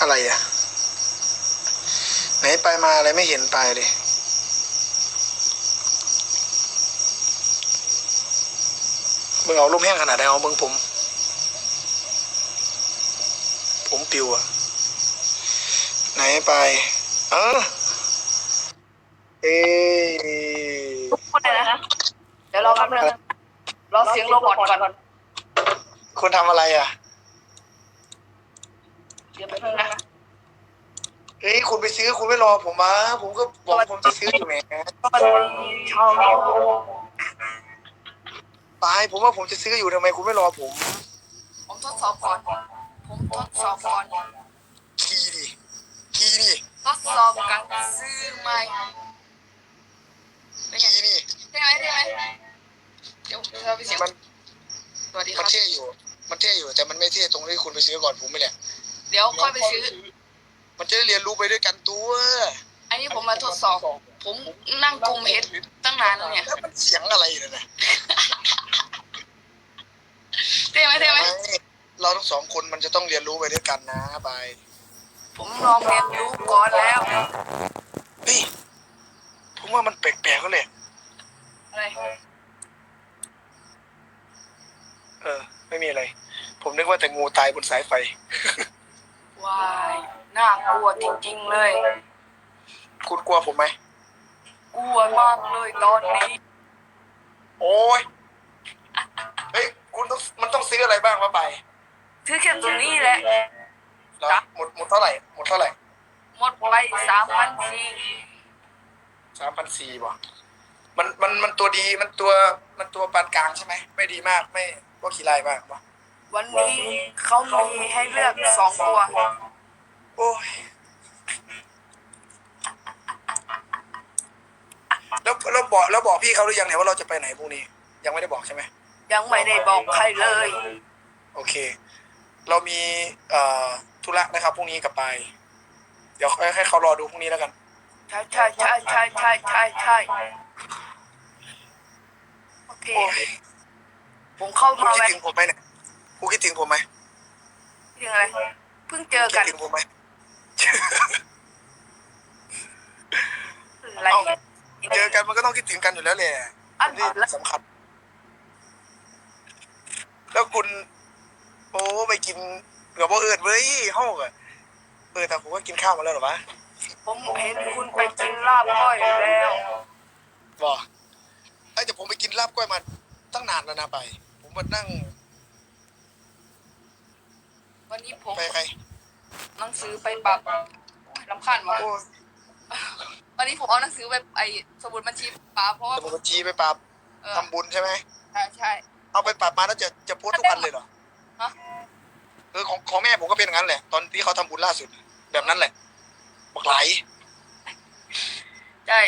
อะไรอะ ไหนไปมาอะไรไม่เห็นไปเลยมึงเอาลมแห้งขนาดไหนเอามึงผม ผมปิวอะไหนไป เออเอ๊ะพูดเลยนะ เดี๋ยวรอแป๊บนึงนะรอเสียงโรบอทก่อน คุณทำอะไรอะ เดี๋ยวแป๊บนึงนะเฮ้ยคุณไปซื้อคุณไม่รอผมมาผมก็บอกผมจะซื้ออยู่แหมสวัสดีชาวไปผมว่าผมจะซื้ออยู่ทำไมคุณไม่รอผม ผมทดสอบก่อน ผมทดสอบก่อน คีย์ดิคีย์ดิทดสอบการซื้อใหม่เป็นไงคีย์ดิได้ไหมได้ไหมเดี๋ยวเราไปเสียงมันสวัสดีคมัรันบ เท่อยู่ มันเท่อยู่แต่มันไม่เท่ตรงที่คุณไปซื้อก่อนผมไม่แหละ เดี๋ยวค่อยไปซื้อ มันจะได้เรียนรู้ไปด้วยกันตัวอันนี้ผมมาทดสอบ ผมนั่งกลุ่มเฮดตั้งนานแล้วเนี่ยแล้วมันเสียงอะไรอยู่เนี่ยได้ไหมได้ไหมไม่เราทั้งสองคนมันจะต้องเรียนรู้ไปด้วยกันนะบายผมลองเรียนรู้ก่อนแล้วเฮ้ยผมว่ามันแปลกๆก็เลยอะไรเออ ไม่มีอะไร ผมนึกว่าแต่งูตายบนสายไฟ วายน่ากลัวจริงๆเลย คุณกลัวผมไหม กลัวมากเลยตอนนี้ โอ้ยเฮ้ย คุณต้อง มันต้องซื้ออะไรบ้างวะไปซื้อแค่ตัวนี้แหละ แล้วหมด หมดเท่าไหร่ หมดเท่าไหร่ หมดไปสามพันสี่สามพันสี่บ่มัน มัน มันตัวดี มันตัว มันตัวปานกลางใช่ไหม ไม่ดีมาก ไม่ว่าขี้ลายมากบ่ วันนี้เขามีให้เลือกสองตัว โอ้ยแล้วแล้วบอกแล้วบอกพี่เขาหรือยังเนี่ยว่าเราจะไปไหนพรุ่งนี้ ยังไม่ได้บอกใช่ไหมยังไม่ได้บอกใครเลย โอเค เรามีเอ่อธุระนะครับพรุ่งนี้กลับไป เดี๋ยวให้ให้เขารอดูพรุ่งนี้แล้วกัน ใช่ใช่ใช่ใช่ใช่ใช่ใช่โอเค โอ้ยผมเข้าคุณมาคิดแวะถึงผมไหมเนี่ย คุณคิดถึงผมไหมคิดถึงอะไรเพิ่งเจอคิกัดนถึงผมไหมอะไรเอ้าเจอกันมันก็ต้องคิดถึงกันอยู่แล้วแหละอันนี่แล้วสำคัญ แล้วคุณ โอ้ไปกินกับว่าเอิดเว้ยห้องอะเออแต่ผมก็กินข้าวมาแล้วเหรอวะผมเห็นคุณไปกินลาบก้อยแล้ว บอกไอ้ยแต่ผมไปกินลาบก้อยมาตั้งนานแล้วนะไป ผมมานั่ง วันนี้ผมไปใครหนังสือไปปรับลำคาญวะโอ้ยวันนี้ผมเอาหนังสือไปไอ้สมุดบัญชีปราบเพราะว่าสมุดบัญชีไปปรับเออทำบุญใช่ไหม ใช่ใช่ เอาไปปรับมาแล้วจะจะโพสต์ทุกวันเลยเหรอฮะ เออของของแม่ผมก็เป็นอย่างนั้นแหละ ตอนที่เขาทำบุญล่าสุด แบบนั้นแหละบอกไหลใช่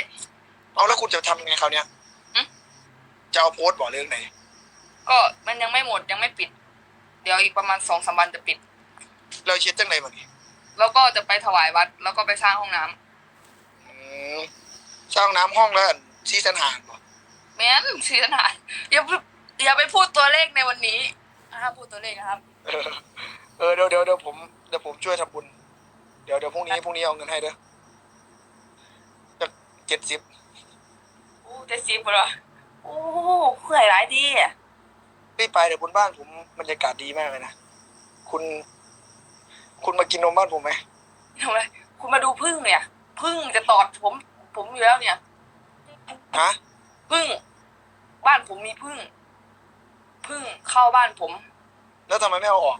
เอาแล้วคุณจะทำยังไงคราวเนี้ยหึ จะเอาโพสต์บอกเรื่องไหนก็มันยังไม่หมดยังไม่ปิด เดี๋ยวอีกประมาณสองสามวันจะปิด เราเช็ดจังไหนมานี่แล้วก็จะไปถวายวัด แล้วก็ไปสร้างห้องน้ำอืมสร้างน้ำห้องแล้วซีซันหานบอกแม้นชื่อขนาดอย่าไปอย่าไปพูดตัวเลขในวันนี้ห้ามพูดตัวเลขนะครับ เออเออเดี๋ยวเดี๋ยวเดี๋ยวผมเดี๋ยวผมช่วยทำบุญ เดี๋ยวเดี๋ยวพรุ่งนี้พรุ่งนี้เอาเงินให้เด้อจะเจ็ดสิบโอ้เจ็ดสิบเหรอโอ้เผื่อหลายดีอะรีบไปเดี๋ยวบนบ้านผมบรรยากาศดีมากเลยนะคุณ คุณมากินนมบ้านผมไหมทำไมคุณมาดูพึ่งเนี่ยพึ่งจะตอดผม ผมอยู่แล้วเนี่ยฮะพึ่ง บ้านผมมีพึ่งพึ่งเข้าบ้านผมแล้วทำไมไม่เอาออก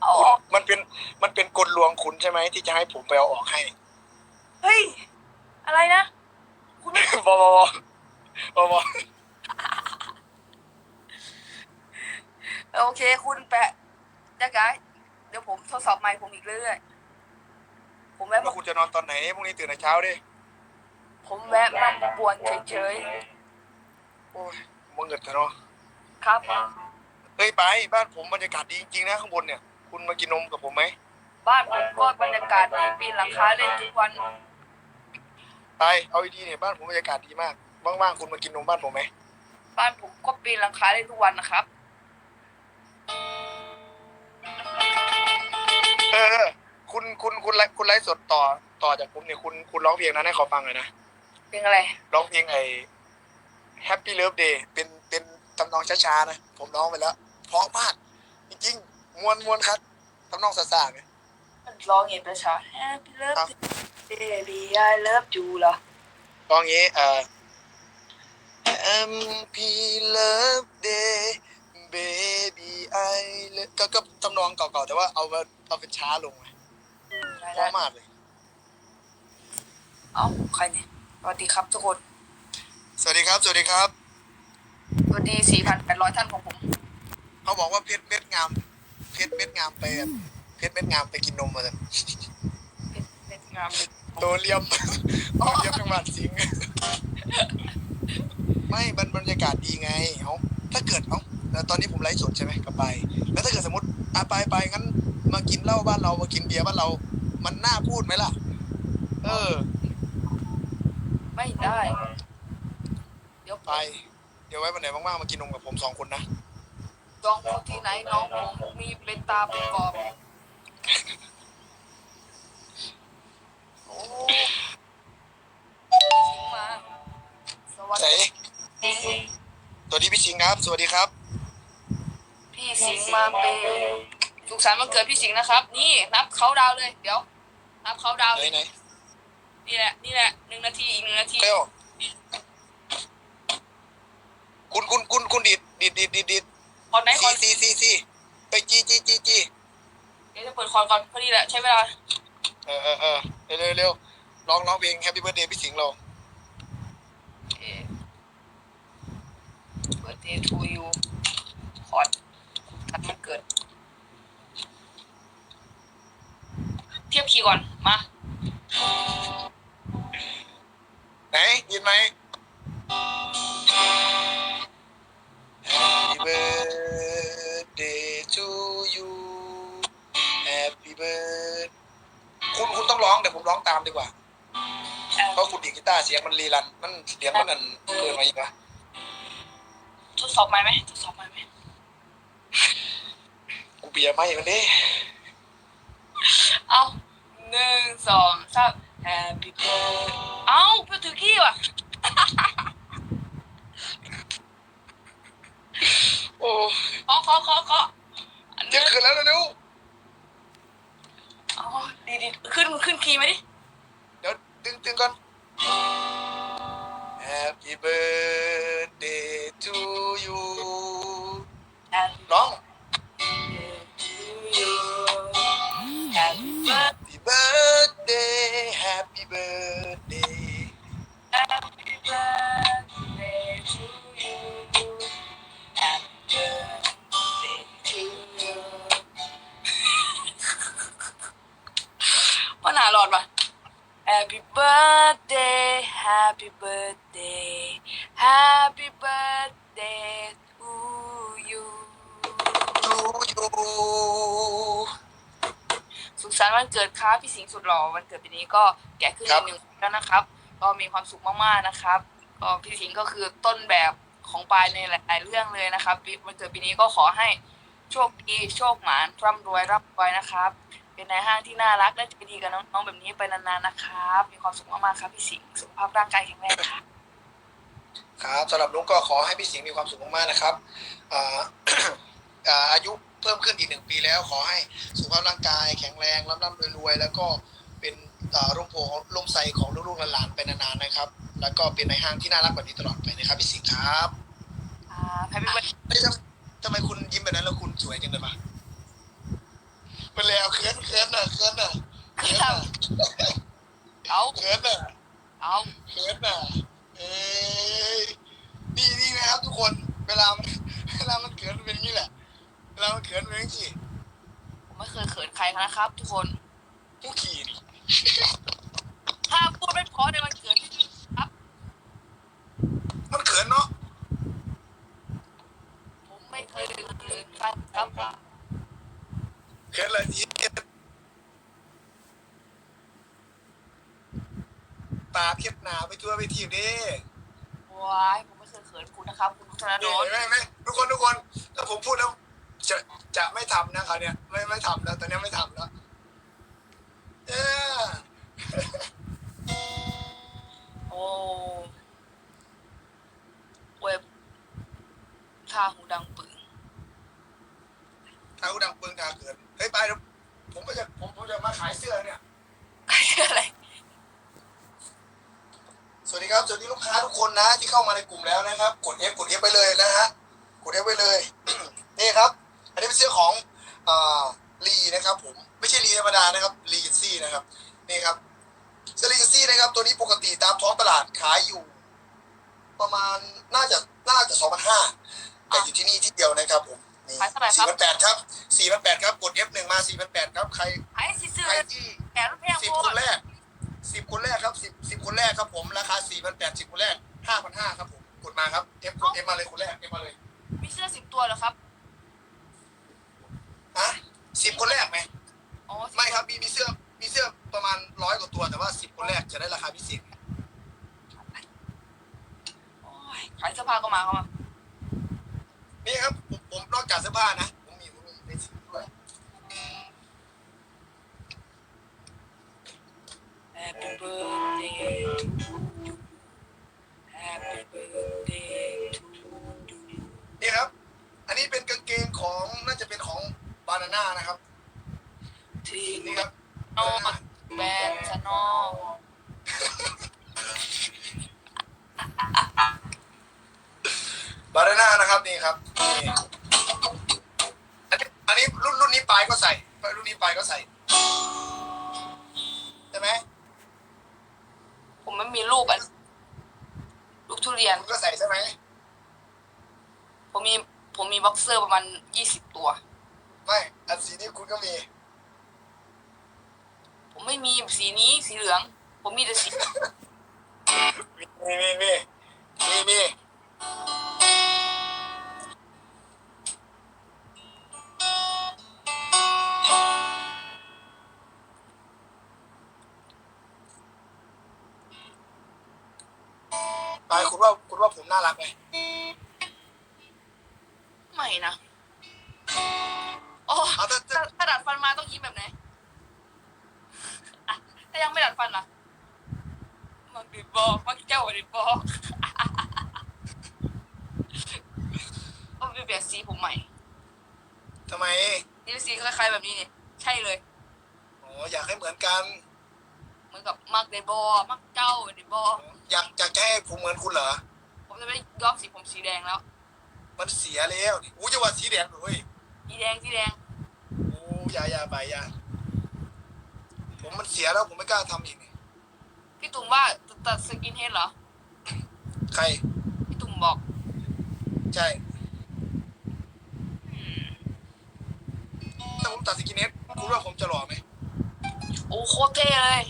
เอาคุณออก มันเป็นมันเป็นกลลวงคุณใช่ไหมที่จะให้ผมไปเอาออกให้เฮ้ย อะไรนะ คุณไม่บอบอบอบอโอเค คุณแปะจะกาย เดี๋ยวผมทดสอบไมค์ผมอีกเรื่อยๆผมแวะแล้วมาคุณจะนอนตอนไหนพรุ่งนี้ตื่นแต่เช้าดิผมแวะมาบวนเฉยโอ้ยมึงเงิดแต่เนาะๆครับ เฮ้ยไปบ้านผมบรรยากาศดีจริงๆนะข้างบนเนี่ย คุณมากินนมกับผมไหมบ้านผมก็บรรยากาศดีปีนหลังคาเล่นทุกวันไปเอาดีๆเนี่ยบ้านผมบรรยากาศดีมากว่างๆคุณมากินนมบ้านผมไหมบ้านผมก็ปีนหลังคาเล่นทุกวันนะครับ เออ คุณคุณคุณไลฟ์คุณไลฟ์สดต่อต่อจากผมเนี่ยคุณคุณร้องเพลงนั้นให้ขอฟังหน่อยนะเพลงอะไร ร้องเพลงไอ้ Happy Love Day เป็นเป็นทำนองช้าๆนะ ผมร้องไปแล้ว เพราะมาก จริงๆมวนมวนครับทำนองซาซาเนี่ยร้องเองประชา Happy Love ครับ Baby I love you เหรอร้องงี้เอ่อ Happy Love Day Baby I love ก็ก็ทำนองเก่าๆ แต่ว่าเอามาเอาเป็นช้าลงไงได้เพได้ราะมากเลย เอ้าใครเนี่ยสวัสดีครับทุกคนสวัสดีครับ สวัสดีครับ สวัสดี 4,800 ท่านของผม เขาบอกว่าเพชรเม็ดงาม เพชรเม็ดงามไปอะเพชรเม็ดงามไปกินนมมาเลยเป็นเป็นงามเลยโตเลียมโตเลียมจังหวัดสิงห์ไม่บรรบรรยากาศดีไงเอาถ้าเกิดเอาแล้ว ตอนนี้ผมไลฟ์สดใช่ไหมก็ไป แล้วถ้าเกิดสมมติอะไปไปงั้น มากินเหล้าบ้านเรามากินเบียร์บ้านเรา มันน่าพูดไหมล่ะ เออ ไม่ได้ เดี๋ยวไป เดี๋ยวไว้วันไหนว่างๆมากินนมกับผมสองคนนะจองคนที่ไหนน้องผมมีเป็นตาเป็นกรอบโอ้สิงมา สวัสไหนดีตัวนี้พี่ชิงครับ สวัสดีครับ พี่สิงมาเป็นสุขสันต์วันเกิดพี่สิงห์นะครับ นี่นับเขาดาวน์เลย เดี๋ยว นับเขาดาวน์ไหนเลยไหนนี่แหละ นี่แหละหนึ่งนาทีอีกหนึ่งนาที เร็วคุณคุณคุณคุณดิดดิดดิดดิดดิดคอนไหนคซีอนซีซีซีไปจีจีจีจีเดี๋ยวจะเปิดคอนก่อนพอดีแหละใช้เวลา เออเออเออเร็วเร็วเร็วร้องร้องเพลง Happy Birthday พี่สิงห์เรา เปิดเดย์ทูยูคอนตัดมันเกิด เทียบคีย์ก่อน มา ไหนยินไหม Happy birthday to you Happy birthday คุณคุณต้องร้องเดี๋ยวผมร้องตามดีกว่า เพราะคุณดีดกีตาร์เสียงมันรีรัน มันเสียงมันนั่นเกินมาอีกนะทดสอบไหมค์ไหมทดสอบไหมค์ไหมกูเบียร์ไม่มันดิเอา หนึ่งสองสาม Happy birthday เอาเพื่อถือขี้ว่ะ โอ้ขอขอขอขออันเที่นี้ยงคืนแล้วเร็วเอาดีดีขึ้นขึ้นคีย์มาดิ birthday Happy birthday to you to you สุขสันต์วันเกิดครับพี่สิงห์สุดหล่อวันเกิดปีนี้ก็แก่ขึ้นครัอีบกหนึ่งปีแล้วนะครับ ก็มีความสุขมากๆนะครับก็พี่สิงห์ก็คือต้นแบบของปายในหลาย ๆ เรื่องเลยนะครับปีวันเกิดปีนี้ก็ขอให้โชคดีโชคหมานร่ำรวยรับไว้นะครับ เป็นนายห้างที่น่ารักและใจดีกับน้อง ๆ แบบนี้ไปนาน ๆ นะครับ มีความสุขมาก ๆ ครับพี่สิงห์สุขภาพร่างกายแข็งแรงครับ ครับสำหรับลุงก็ขอให้พี่สิงห์มีความสุขมากๆนะครับอ่าอ่าอายุเพิ่มขึ้นอีกหนึ่งปีแล้ว ขอให้สุขภาพร่างกายแข็งแรงร่ำร่ำรวยๆแล้วก็เป็นอ่าร่มโพร่มไทรของลูกๆหลานๆไปนานๆนะครับ แล้วก็เป็นในห้างที่น่ารักแบบนี้ตลอดไปนะครับพี่สิงห์ครับอ่าแฮปปี้เบิร์ดเฮ้ยทำทำไมคุณยิ้มแบบนั้นแล้วคุณสวยจังเลยปะเป็นแล้วเขินเขินน่ะเขินน่ะเขินน่ะเอาเขินน่ะเอาเขินน่ะเอ้ ยนี่นี่นะครับ ทุกคน เวลามันเวลามันเขินมันเป็นอย่างนี้แหละ เวลามันเขินมันเป็นอย่างนี้ผมไม่เคยเขินใครนะครับ ทุกคน ผู้ขี่นี่ถ้าพูดไม่เพราะในวันเกิดพี่ครับ มันเขินเนาะ ผมไม่เคยเขินใครครับเขินอะไรนี่ ตาเทียบหนาไปทั่วไปทีมดิว้ายผมไม่เคยเขินคุณนะครับ คุณธนาโนเห็นไหมเห็นไหมทุกคนทุกคนถ้าผมพูดแล้วจะจะไม่ทำนะเขาวเนี่ยไม่ไม่ทำแล้วตอนนี้ไม่ทำแล้วเอเออโอ้เว็บท่าหูดังปึง ถ้ากูดังปืนกาเกินเฮ้ยไปเดี๋ยวผมก็จะผมผมจะมาขายเสื้อเนี่ย อะไร ส วัสดีครับสวัสดีลูกค้าทุกคนนะ ที่เข้ามาในกลุ่มแล้วนะครับ กด F กด F ไปเลยนะฮะกด F ไปเลย นี่ครับ อันนี้เป็นเสื้อของอ่าลีนะครับ ผมไม่ใช่ลีธรรมดานะครับลีเจนซี่นะครับนี่ครับเสื้อลีเจนซี่นะครับ ตัวนี้ปกติตามท้องตลาดขายอยู่ ประมาณน่าจะน่าจะสองพันห้าแต่อยู่ที่นี่ที่เดียวนะครับผมนี่ขายเท่าไหร่คสี่รับพันแปดครับสี่พันแปดครับกด F หนึ่งมาสี่พันแปดครับใครไอ้สิซื้อใครที่แกรูปแพงสิบโคคตนรแรก สิบคนแรกครับสิบสิบคนแรกครับผมราคาสี่พันแปดสิบคนแรกห้าพันห้าครับผมกดมาครับเอฟเอฟมาเลยคนแรกเอฟมาเลยมีเสื้อสิบตัวเหรอครับฮะสิบคนแรกไหมอ๋อไม่ครับมีมีเสื้อมีเสื้อประมาณร้อยกว่าตัวแต่ว่าสิบคนแรกจะได้ราคาพิเศษโอ้ยขายเสื้อผ้าก็มาเข้ามานี่ครับผมผมนอกจากเสื้อผ้านะ ครับนี่ครับนี่อันนี้อันนี้รุ่นรุ่นนี้ปลายก็ใส่ รุ่นนี้ปลายก็ใส่ใช่ไหมผมไม่มีลูกอะลูกทุเรียนคุณก็ใส่ใช่ไหมผมมีผมมีบ็อกเซอร์ประมาณยี่สิบตัว ไม่อันสีนี้คุณก็มี ผมไม่มีสีนี้สีเหลือง ผมมีแต่สี คุณว่าคุณว่าผมน่ารักไหมไม่นะโอ้เอาถ้าถ้าถ้าดัดฟันมาต้องยิ้มแบบไหนอะถ้ายังไม่ดัดฟันล่ะมันดิบอกมันเจ้าดิบอกก็เป็นแบบสีผมใหม่ทำไมนี่สีคล้ายๆแบบนี้นี่ใช่เลยโอ้อยากให้เหมือนกัน เหมือนกับมักเดบอมักเจ้าเดบออ ยากอยากจะให้ผมเหมือนคุณเหรอ ผมจะไม่ย้อมสีผมสีแดงแล้วมันเสียแล้วนี่อู้จะว่าสีแดงเลยสีแดงสีแดงโอ้อยาอยาไปอยาผมมันเสียแล้วผมไม่กล้าทำอีกนี่พี่ตุ่มว่าจะตัดสกินเฮดเหรอ ใคร พี่ตุ่มบอก ใช่อืมถ้าผมตัดสกินเฮดคุณว่าผมจะหล่อไหมโอ้โคตรเท่เลย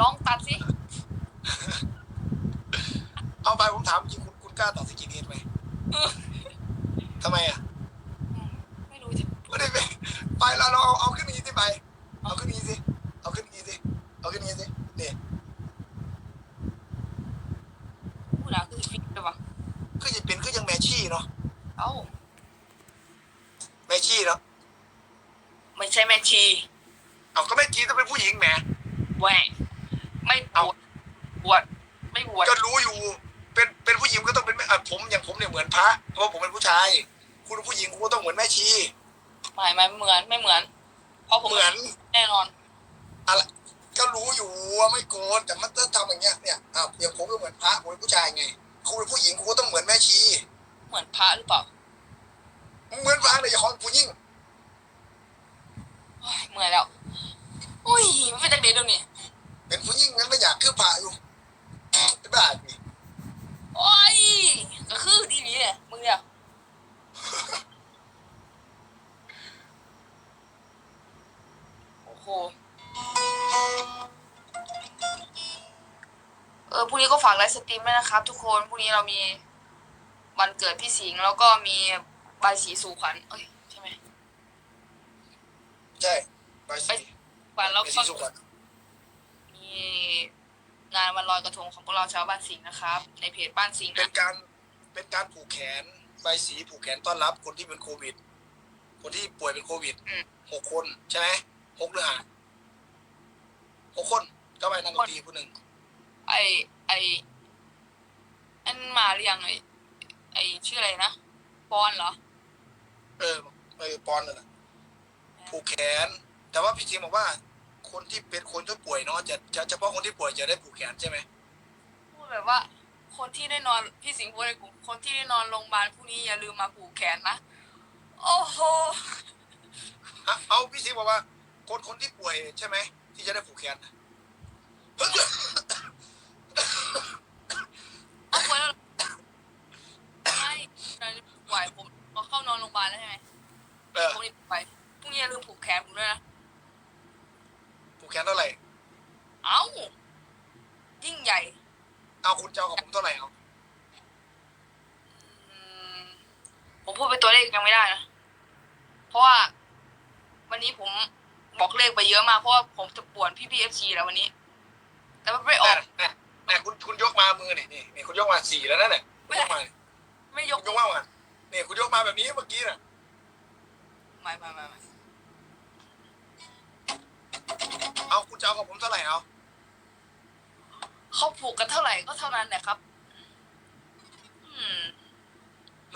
ลองตัดสิ เอาไปผมถามจริงคุณคุณกล้าตัดสกินเฮดไหมทำไมอะอืมไม่รู้จะไม่ได้ไปไปเราเราเอาเอาขึ้นนี้สิไป เอาขึ้นนี้สิ เอาขึ้นนี้สิ เอาขึ้นนี้สินี่พูดนะคือฟิกเลยวะคือจะเป็นคือยังแมชี่เนาะเอ้าแมชี่เนาะไม่ใช่แม่ชีเอาก็แมชี่ต้องเป็นผู้หญิงแหมแหวงไม่บเอาวชบวชไม่บวชก็รู้อยู่ เป็นเป็นผู้หญิงก็ต้ องเป็นแม่อะผมอย่างผมเนี่ยเหมือนพระเพราะว่าผมเป็นผู้ชาย คุณเป็นผู้หญิงคุณก็ต้องเหมือนแม่ชีไม่ไม่เหมือนไม่เหมือน เพราะผมเหมือนแน่นอนอะไรก็รู้อยู่ว่าไม่โกนแต่มันต้องทำอย่างเงี้ยเนี่ยอะอย่างผมก็เหมือนพระผมเป็นผู้ชายไงคุณเป็นผู้หญิงคุณก็ต้องเหมือนแม่ชี เหมือนพระหรือเปล่าเหมือนพระเลยอย่าของผู้หญิงโอ้ยเหมือนแล้วอุ้ยไม่เป็นจังเด็ดดูนี่เป็นผู้หญิงงั้นไม่อยากคือพระอยู่เป็นบ้าดิ โอ้ยก็คือดีนี้เนี่ยมึงเนี่ยโอ้โหเออพรุ่งนี้ก็ฝากไลฟ์สตรีมด้วยนะครับ ทุกคนพรุ่งนี้เรามีวันเกิดพี่สิงห์แล้วก็มีใบายสีสู่ขวัญเอ้ยใช่ไหมใช่ใบสีขวัญแล้วใบก็สีสุขวัญมีงานวันลอยกระทงของพวกเราชาวบ้านสิงห์นะครับ ในเพจบ้านสิงห์เป็นนะการเป็นการผูกแขนใบสีผูกแขนต้อนรับคนที่เป็นโควิด คนที่ป่วยเป็นโควิดหกคนใช่ไหมหกหรือห้าหกคนก็ไปนักดนตรีผู้หนึ่งไอไออันมาเรียงไอไอชื่ออะไรนะปอนเหรอ เออเออปอนนั่นแหละผูกแขน แต่ว่าพี่จิมบอกว่า คนที่เป็นคนที่ป่วยเนาะจะจะเฉพาะคนที่ป่วยจะได้ผูกแขนใช่ไหมพูดแบบว่า คนที่ได้นอนพี่สิงห์พูดในกลุ่มคนที่ได้นอนโรงพยาบาลพรุ่งนี้อย่าลืมมาผูกแขนนะโอ้โหอะเอาพี่จิมบอกว่า คนคนที่ป่วยใช่ไหมที่จะได้ผูกแขนน่ะเอาไว้แล้วไม่ไหวผมพอเข้านอนโรงพยาบาลแล้วใช่ไหม เออ ผมนี่ไปพรุ่งนี้อย่าลืมผูกแขนผมด้วยนะ ผูกแขนเท่าไหร่ เอ้ายิ่งใหญ่ เอาคุณจะเอากับผมเท่าไหร่เอา อืมผมพูดเป็นตัวเลขยังไม่ได้นะ เพราะว่า วันนี้ผมบอกเลขไปเยอะมาก เพราะว่าผมจะป่วนพี่พีเอฟซีแล้ววันนี้ แต่มันไม่ออก แน่แน่แน่คุณคุณยกมามือนี่ นี่นี่คุณยกมาสี่แล้วนั่นแหละคุณยกมานี่ไม่ยยกกยกมามานี่คุณยกมาแบบนี้เมื่อกี้น่ะไม่ไม่ไม่ไม่เอาคุณจะเอากับผมเท่าไหร่เอาเขาผูกกันเท่าไหร่ก็เท่านั้นแหละครับอืม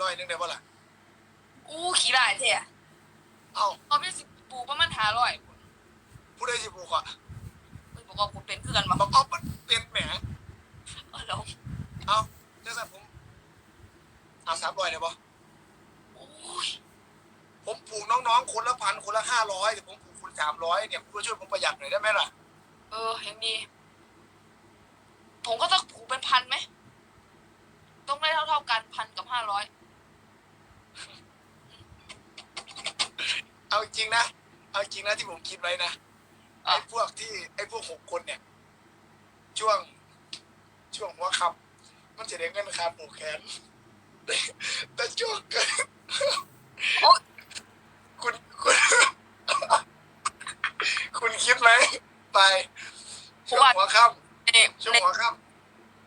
ร้อยหนึงได้ปะล่ะอู้ขี้ได้เท่อะเอาเขาไม่สิปลูกประมาณห้าร้อยผู้ใดสิผูกอะบอกว่าผมเป็นเพื่อนมาบอกเอาเป็นแหมเออแล้ว เอาเจ้าสันผมเอาสามร้อยได้ปะโอ้ยผมผูกน้องๆ คนละพันคนละห้าร้อยแต่ผมผูกคุณสามร้อยเนี่ยคุณช่วยผมประหยัดหน่อยได้ไหมล่ะ เออเห็นดี ผมก็ต้องผูกเป็นพันไหม ต้องได้เท่าเท่าๆกันพันกับห้าร้อย เอาจริงนะ เอาจริงนะที่ผมคิดไว้นะ ไอ้พวกที่ไอ้พวกหกคนเนี่ย ช่วงช่วงหัวค่ำ มันจะได้เงินค่าผูกแขนแต่แต่ช่วงเกินโอ๊ยคุณคุณ คุณคิดไหม ไปช่วงหัวค่เอ๊ะำช่วงในหัวค่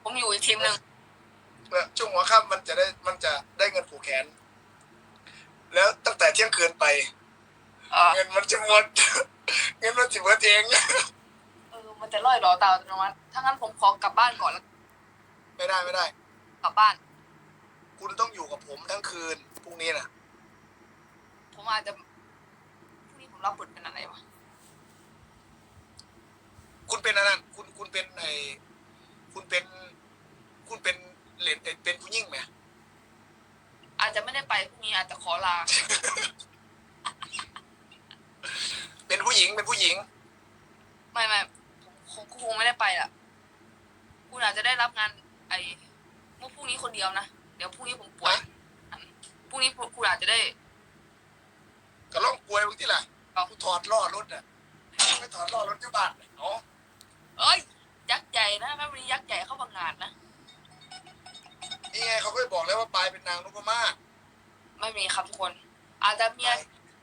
ผมอยู่อีกทีมหนึ่งำเมื่อช่วงหัวค่ำมันจะได้มันจะได้เงินผูกแขน แล้วตั้งแต่เที่ยงคืนไป เออเงินมันจะหมด เงินมันจะหมดเอง เออมันจะล่อยหลอตาอัตโนมัติถ้างั้นผมขอกลับบ้านก่อนแล้ว ไม่ได้ไม่ได้ กลับบ้าน คุณต้องอยู่กับผมทั้งคืนพรุ่งนี้น่ะผมอาจจะพรุ่งนี้ผมรับบทเป็นอะไรวะคุณเป็นอะไรคุณคุณเป็นไอคุณเป็น คุณเป็นเลนเป็นผู้หญิงไหมอาจจะไม่ได้ไปพรุ่งนี้อาจจะขอลา เป็นผู้หญิงเป็นผู้หญิง ไม่ไม่ผมคงคงไม่ได้ไปละคุณอาจจะได้รับงานไอ้เมื่อพ รุ่งนี้คนเดียวนะ เดี๋ยวพรุ่งนี้ผมป่วยพรุ่งนี้คุณอาจจะได้ก็ล่องป่วยบางทีล่ะเอากูถอดล้อรถอะไม่ถอดล้อรถที่บ้านเนาะเอ้ย ยักษ์ใหญ่นะแม่วันนี้ยักษ์ใหญ่เข้าพังงานนะ นี่ไงเขาก็บอกแล้วว่าปลายเป็นนางนพมาศไม่มีครับทุกคน อาจจะมี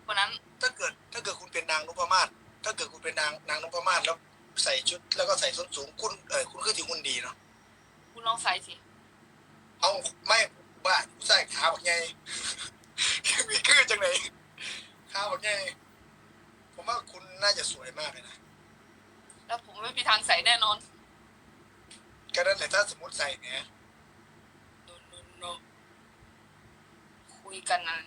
คนนั้น ถ้าเกิดถ้าเกิดคุณเป็นนางนพมาศถ้าเกิดคุณเป็นนางนางนพมาศแล้วใส่ชุดแล้วก็ใส่ส้นสูงคุณเออคุณคือถือหุ่นดีเนาะคุณลองใส่สิ เอาไม่บ้าใส่ขาแบบไงมีคือจังไหนขาแบบไงผมว่าคุณน่าจะสวยมากเลยนะแล้วผมไม่มีทางใส่แน่นอนก็นั่นแหละถ้าสมมติใส่เนี่ยโนโนโนคุยกันนะ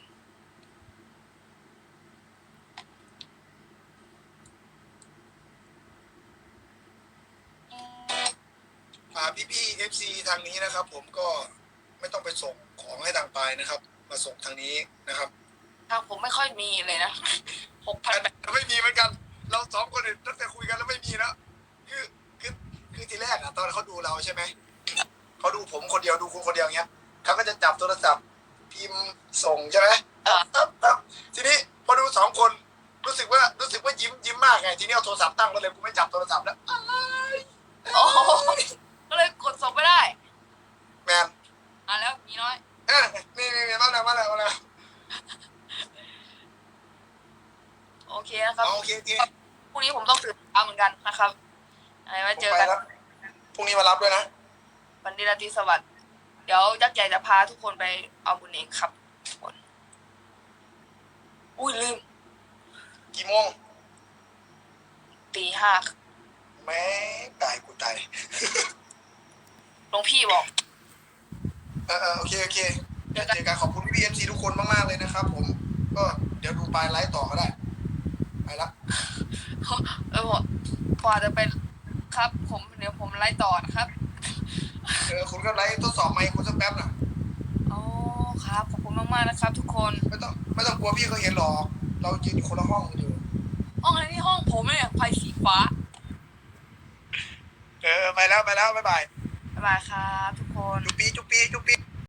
อ่าพี่พี่เอฟซีทางนี้นะครับ ผมก็ ไม่ต้องไปส่งของให้ทางปลายนะครับ มาส่งทางนี้นะครับทางผมไม่ค่อยมีเลยนะหกพันอันนั้นไม่มีเหมือนกัน เราสองคนเนี่ยตั้งแต่คุยกันแล้วไม่มีแล้วคือคือคือทีแรกอะตอนเขาดูเราใช่ไหมเขาดูผมคนเดียวดูคุณคนเดียวเงี้ยเขาก็จะจับโทรศัพท์พิมพ์ส่งใช่ไหมเออปั๊บปั๊บทีนี้พอดูสองคนรู้สึกว่ารู้สึกว่ายิ้มยิ้มมากไงทีนี้เอาโทรศัพท์ตั้งไว้เลยกูไม่จับโทรศัพท์แล้วโอ้โหก็เลยกดส่งไม่ได้ แมน อะแล้วมีน้อยเอ้ยนี่นี่นี่มาแล้วมาแล้วมาแล้วโอเคนะครับเอาโอเคโอเคพรุ่งนี้ผมต้องตื่นเช้าเหมือนกันนะครับอะไรไว้ผมเจอไปกันแล้วพรุ่งนี้มารับด้วยนะ วันดีราตรีสวัสดิ์เดี๋ยวยักษ์ใหญ่จะพาทุกคนไปเอาบุญเองครับทุกคนอุ้ยลืมกี่โมงตีห้าโอ้แม่ตายกูตายหลวงพี่บอก เออเออโอเคโอเคเดี๋ยวเจอกันขอบคุณพี่เอ็มซีทุกคนมากๆเลยนะครับ ผม ก็เดี๋ยวดูปลายไลฟ์ต่อก็ได้ ไปละเออผมพอจะเป็นครับ ผมเดี๋ยวผมไล่ต่อนะครับเออคุณก็ไลฟ์ทดสอบไมค์คุณสักแป๊บน่ะโอ้ครับขอบคุณมากๆนะครับ ทุกคนไม่ต้องไม่ต้องกลัวพี่เขาเห็นหรอกเรายืนอยู่คนละห้องกันอยู่ห้องอะไรนี่ห้องผมเนี่ยไฟสีฟ้าเออไปแล้วไปแล้วบ๊ายบายบ๊ายบายครับทุกคน จุ๊บปีจุ๊บปีจุ๊บปี